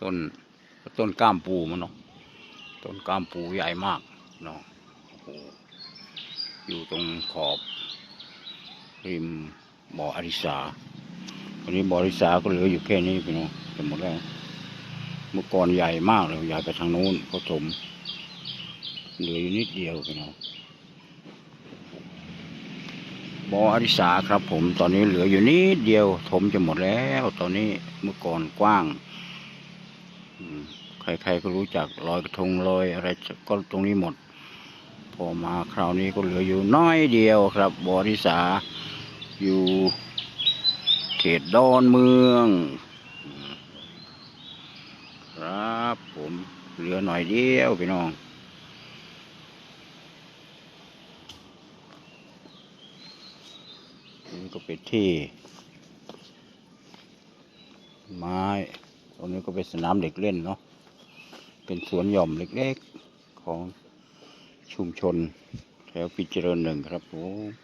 ต้นต้นก้ามปูมันเนาะต้นก้ามปูใหญ่มากเนาะอยู่ตรงขอบริมบ่ออริสาวันนี้บ่ออริสาก็เหลืออยู่แค่นี้พี่น้องจะหมดแล้วเมื่อก่อนใหญ่มากเลยใหญ่ไปทางนู้นเขาถมเหลืออยู่นิดเดียวพี่น้องบ่ออริสาครับผมตอนนี้เหลืออยู่นิดเดียวถมจะหมดแล้ว ตอนนี้เมื่อก่อนกว้าง ใครๆก็รู้จักลอยกระทงลอยอะไรก็ตรงนี้หมด พอมาคราวนี้ก็เหลืออยู่น้อยเดียวครับบออริสาอยู่เขตดอนเมือง ครับผมเหลือหน่อยเดียวพี่น้องนี่ก็เป็นที่ ไม้ ตรงนี้ก็เป็นสนามเด็กเล่นเนาะ เป็นสวนหย่อมเล็กๆของชุมชน แถวพิจิริญหนึ่งครับผม